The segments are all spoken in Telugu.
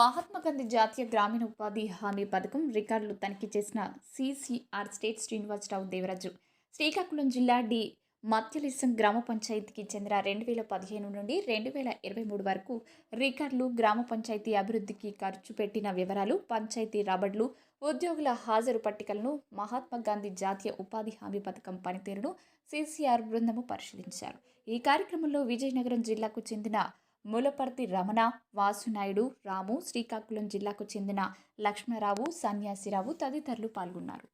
మహాత్మా గాంధీ జాతీయ గ్రామీణ ఉపాధి హామీ పథకం రికార్డులు తనిఖీ చేసిన సిసిఆర్ స్టేట్ శ్రీనివాసరావు దేవరాజు. శ్రీకాకుళం జిల్లా డి మత్యలిసం గ్రామ పంచాయతీకి చెందిన రెండు వేల పదిహేను నుండి రెండు వేల ఇరవై మూడు వరకు రికార్డులు గ్రామ పంచాయతీ అభివృద్ధికి ఖర్చు పెట్టిన వివరాలు పంచాయతీ రాబడులు ఉద్యోగుల హాజరు పట్టికలను మహాత్మా గాంధీ జాతీయ ఉపాధి హామీ పథకం పనితీరును సిసిఆర్ బృందము పరిశీలించారు. ఈ కార్యక్రమంలో విజయనగరం జిల్లాకు చెందిన ములపర్తి రమణ వాసునాయుడు రాము శ్రీకాకుళం జిల్లాకు చెందిన లక్ష్మణరావు సన్యాసిరావు తదితరులు పాల్గొన్నారు.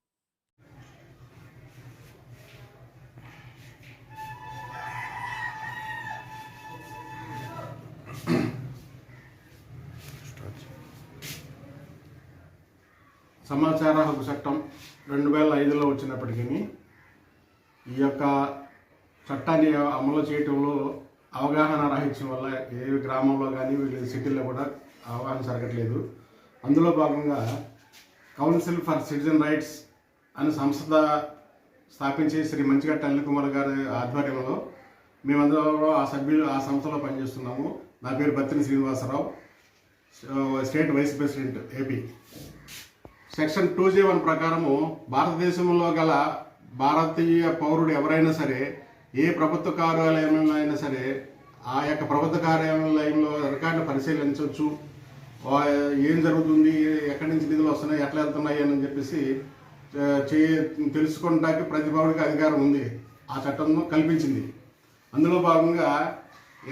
సమాచార హక్కు చట్టం రెండు వేల ఐదులో వచ్చినప్పటికీ ఈ యొక్క చట్టాన్ని అమలు చేయటంలో అవగాహన రాహిత్యం వల్ల ఏ గ్రామంలో కానీ వీళ్ళు సిటీల్లో కూడా అవగాహన జరగట్లేదు. అందులో భాగంగా కౌన్సిల్ ఫర్ సిటిజన్ రైట్స్ అనే సంస్థ స్థాపించి శ్రీ మంచిగట్ట అనిల్ కుమార్ గారి ఆధ్వర్యంలో మేమందరం ఆ సభ్యులు ఆ సంస్థలో పనిచేస్తున్నాము. నా పేరు Battini Srinivasarao state vice president AP. Section two G one ప్రకారము భారతదేశంలో గల భారతీయ పౌరుడు ఎవరైనా సరే ఏ ప్రభుత్వ కార్యాలయంలో అయినా సరే ఆ యొక్క ప్రభుత్వ కార్యాలయంలో రికార్డులు పరిశీలించవచ్చు. ఏం జరుగుతుంది ఎక్కడి నుంచి నిధులు వస్తున్నాయి ఎట్లా వెళ్తున్నాయి అని చెప్పేసి చే తెలుసుకుంటానికి ప్రతి పౌరుడికి అధికారం ఉంది. ఆ చట్టం కల్పించింది. అందులో భాగంగా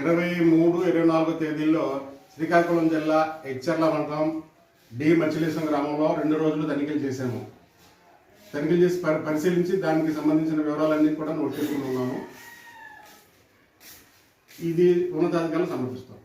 ఇరవై మూడు ఇరవై నాలుగో తేదీల్లో శ్రీకాకుళం జిల్లా హెచ్చర్ల మండలం డి మచిలీసం గ్రామంలో రెండు రోజులు తనిఖీలు చేశాము. తనిఖీలు చేసి పరిశీలించి దానికి సంబంధించిన వివరాలన్నీ కూడా నోట్ చేసుకుని ఉన్నాము ఇది ఉన్నతాధికారులు సమర్పిస్తాం